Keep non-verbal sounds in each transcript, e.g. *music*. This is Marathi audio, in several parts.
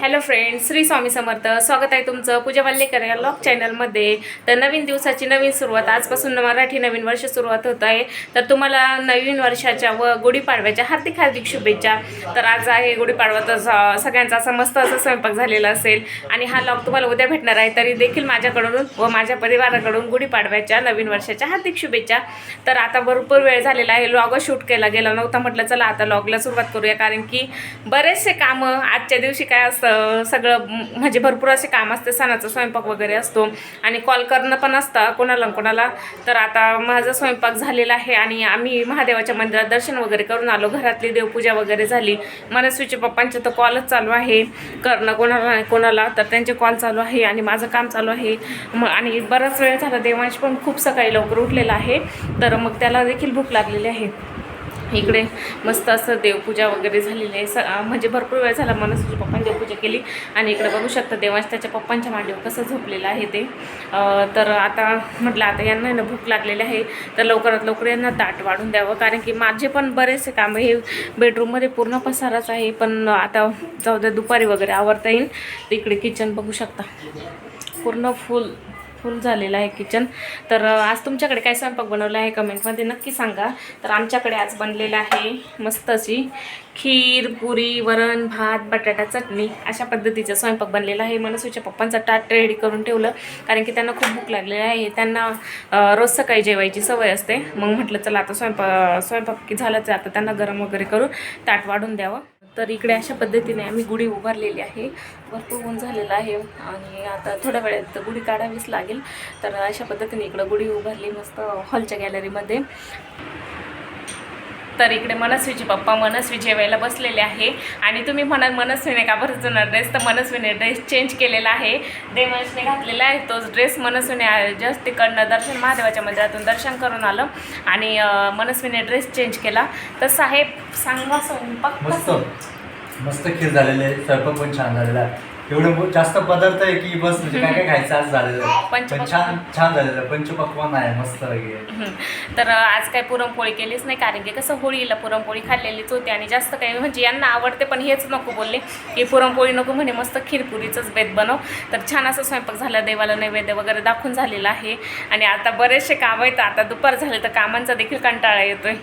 Hello friends Shri Swami Samarth. स्वागत आहे तुमचं पूजा वाल्लेकर या लॉक चॅनलमध्ये. तर नवीन दिवसाची नवीन सुरुवात आजपासून मराठी नवीन वर्ष सुरुवात होत आहे. तर तुम्हाला नवीन वर्षाच्या व गुढीपाडव्याच्या हार्दिक हार्दिक शुभेच्छा. तर आज आहे गुढीपाडवा तर सगळ्यांचा असा मस्त असा स्वयंपाक झालेला असेल. आणि हा लॉक तुम्हाला उद्या भेटणार आहे. तरी देखील माझ्याकडून व माझ्या परिवाराकडून गुढीपाडव्याच्या नवीन वर्षाच्या हार्दिक शुभेच्छा. तर आता भरपूर वेळ झालेला आहे. लॉग शूट केला गेला नव्हता म्हटलं चला आता लॉगला सुरुवात करूया. कारण की बरेचसे कामं आजच्या दिवशी काय असतं सगळं म्हणजे भरपूर असे काम असते सणाचा स्वयंपाक वगैरे असतो. आणि कॉल करणं पण असतं कोणाला कोणाला. तर आता माझा स्वयंपाक झालेला आहे आणि आम्ही महादेवाच्या मंदिरात दर्शन वगैरे करून आलो. घरातली देवपूजा वगैरे झाली. मनस्वीच्या पप्पांचे तर कॉलच चालू आहे. करणं कोणाला नाही कोणाला तर त्यांचे कॉल चालू आहे आणि माझं काम चालू आहे. मग आणि बराच वेळ झाला देवांश पण खूप सकाळी लवकर उठलेला आहे. तर मग त्याला देखील भूक लागलेली आहे. इकडे मस्त असं देवपूजा वगैरे झालेली आहे. स म्हणजे भरपूर वेळ झाला मनसूच्या पप्पांनी देवपूजा केली. आणि इकडे बघू शकता देवांश त्याच्या पप्पांच्या मांडीवर कसं झोपलेलं आहे ते. तर आता म्हटलं आता यांना ना भूक लागलेली आहे. तर लवकरात लवकर यांना ताट वाढून द्यावं. कारण की माझे पण बरेचसे कामं हे बेडरूममध्ये पूर्ण पसाराच आहे. पण आता जाऊ द्या दुपारी वगैरे आवरता येईल. तर इकडे किचन बघू शकता. पूर्ण फुल फुल झालेलं आहे किचन तर आज तुमच्याकडे काय स्वयंपाक बनवला आहे कमेंटमध्ये नक्की सांगा. तर आमच्याकडे आज बनलेलं आहे मस्त अशी खीर पुरी वरण भात बटाटा चटणी अशा पद्धतीचा स्वयंपाक बनलेला आहे. मनसूच्या पप्पांचा ताट रेडी करून ठेवलं. कारण की त्यांना खूप भूक लागलेली आहे. त्यांना रोज सकाळी जेवायची सवय असते. मग म्हटलं चला आता स्वयंपाक स्वयंपाक की झालंच आहे. आता त्यांना गरम वगैरे करून ताट वाढून द्यावं. तर इकडे अशा पद्धतीने आम्ही गुढी उभारलेली आहे. भरपूर ऊन झालेलं आहे आणि आता थोड्या वेळात गुढी काढावीच लागेल. तर अशा पद्धतीने इकडं गुढी उभारली मस्त हॉलच्या गॅलरीमध्ये तर इकडे मनस्वीचे पप्पा मनस्वी जेवायला बसलेले आहे. आणि तुम्ही म्हणाल मनस्वीने का बरं जुना ड्रेस तर मनस्वीने ड्रेस चेंज केलेला आहे. देवंशने घातलेला आहे तोच ड्रेस मनस्वीने जस्ट तिकडनं दर्शन महादेवाच्या मंदिरातून दर्शन करून आलं. आणि मनस्वीने ड्रेस चेंज केला. तर साहेब सांगा स्वयंपाक मस्त. मस्त खीर झालेले आहे. स्वयंपाक पण छान झालेला आहे. एवढे जास्त पदार्थ आहे की बस म्हणजे काय काय खायचं आज झालेलं. *laughs* पण पंचपक्वान्न. छान छान झालेलं. पंचपक्वान आहे मस्त वगैरे. तर आज काय पुरणपोळी केलीच नाही कारण की कसं होळीला पुरणपोळी खाल्लेलीच होती आणि जास्त काही म्हणजे यांना आवडते पण हेच नको बोलले की पुरणपोळी नको म्हणे मस्त खीरपुरीचंच बेत बनव. तर छान असं स्वयंपाक झाला देवाला नैवेद्य वगैरे दाखवून झालेला आहे. आणि आता बरेचसे काम आहेत आता दुपार झाले तर कामांचा देखील कंटाळा येतोय.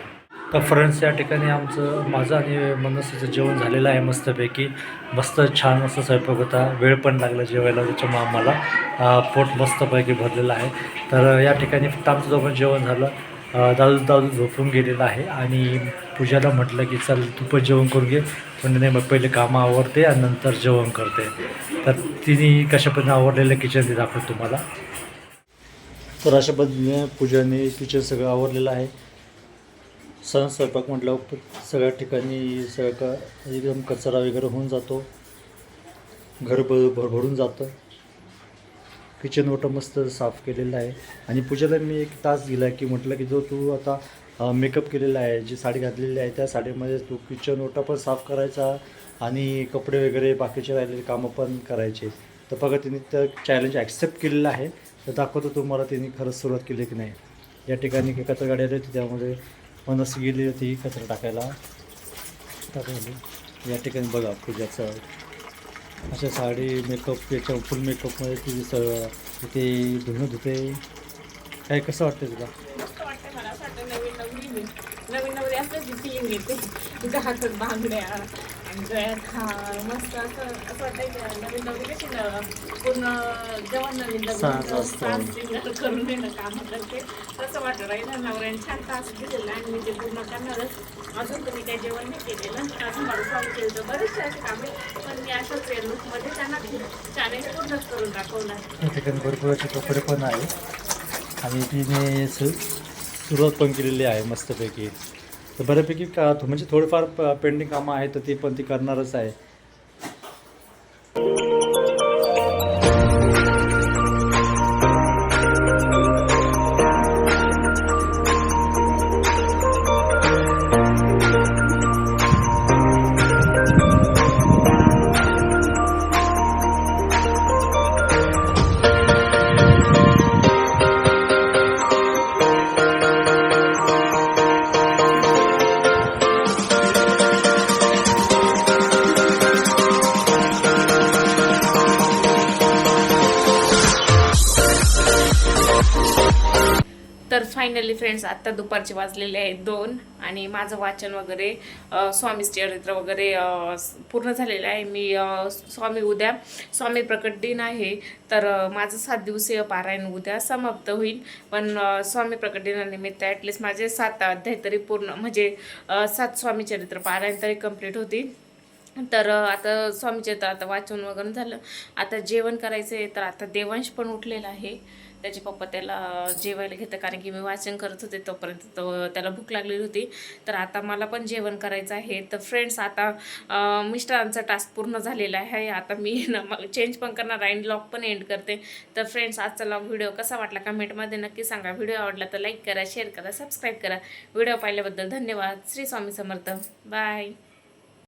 तर फ्रेंड्स या ठिकाणी आमचं माझं आणि मनसाचं जेवण झालेलं आहे मस्तपैकी. मस्त छान मस्त स्वयंपाक होता. वेळ पण लागला जेवायला त्याच्यामुळं आम्हाला पोट मस्तपैकी भरलेलं आहे. तर या ठिकाणी फक्त आमचं दोघं जेवण झालं. दादू दादू झोपून गेलेला आहे आणि पूजाला म्हटलं की चल तू पण जेवण करून घे. पण नाही मग पहिले कामं आवडते आणि नंतर जेवण करते. तर तिने कशा पद्धतीने आवडलेलं किचन ते दाखवतो तुम्हाला. तर अशा पद्धतीने पूजाने किचन सगळं आवडलेलं आहे. सण स्वयंपाक म्हटल्यावर सगळ्या ठिकाणी सगळं का एकदम कचरा वगैरे होऊन जातो. घर भ भर भरून जातं. किचन ओटं मस्त साफ केलेलं आहे. आणि पूजेला मी एक तास दिला की म्हटलं की जो तू आता मेकअप केलेला आहे जी साडी घातलेली आहे त्या साडीमध्ये तू किचन ओटा पण साफ करायचा आणि कपडे वगैरे बाकीचे राहिलेले कामं पण करायचे. तर बघा तिने तर चॅलेंज ॲक्सेप्ट केलेलं आहे. तर दाखवतो तुम्हाला तिने खरंच सुरुवात केली की नाही. या ठिकाणी काही कचरा गाडी आली होती त्यामध्ये मनस गेली होती कचरा टाकायला. टाकायला या ठिकाणी बघा पूजाचं अशा साडी मेकअप याच्या फुल मेकअपमध्ये तुझी स तिथे धुणं धुते. काय कसं वाटतं तुला मस्त वाटतं मला असं वाटतं नवीन नवरी नवीन नवरी असल्याची फिलिंग येते हातात बांगड्या आणि गळ्यात हार. मस्त असं असं वाटतं की नवीन नवरी कशी पूर्ण जेव्हा नवीन लग्न करून येणं कामं करते. तसं वाटतं राहिलं नवऱ्याने छान तास दिलेला आणि मी ते पूर्ण करणारच. अजून तुम्ही काही जेवण नाही केलेलं. अजून मला कॉल केलं तर बरेचसे असे कामे पण मी अशाच लुकमध्ये त्यांना चॅलेंज पूर्णच करून दाखवला ठिकाणी भरपूर असे कपडे पण आहे आणि तिने सुरुवात पण केलेली आहे मस्तपैकी. तर बऱ्यापैकी का म्हणजे थोडंफार पेंडिंग कामं आहेत तर ती पण ती करणारच आहे. फायनली फ्रेंड्स आत्ता दुपारचे वाजलेले आहेत दोन आणि माझं वाचन वगैरे स्वामी चरित्र वगैरे पूर्ण झालेलं आहे. मी स्वामी उद्या स्वामी प्रकट दिन आहे. तर माझं सात दिवसीय पारायण उद्या समाप्त होईल. पण स्वामी प्रकट दिनानिमित्त ॲटलिस्ट माझे सात अध्याय तरी पूर्ण म्हणजे सात स्वामी चरित्र पारायण तरी कंप्लीट होतील. तर आता स्वामीचे तर आता वाचन वगैरे झालं. आता जेवण करायचं आहे तर आता देवांश पण उठलेला आहे. त्याचे पप्पा त्याला जेवायला घेतं. कारण की मी वाचन करत होते तोपर्यंत तो त्याला भूक लागलेली होती. तर आता मला पण जेवण करायचं आहे. तर फ्रेंड्स आता मिस्टरांचा टास्क पूर्ण झालेला आहे. आता मी ना मग चेंज पण करणार आहे लॉक पण एंड करते. तर फ्रेंड्स आजचा लॉग व्हिडिओ कसा वाटला कमेंटमध्ये नक्की सांगा. व्हिडिओ आवडला तर लाईक करा शेअर करा सबस्क्राईब करा. व्हिडिओ पाहिल्याबद्दल धन्यवाद. श्री स्वामी समर्थ. बाय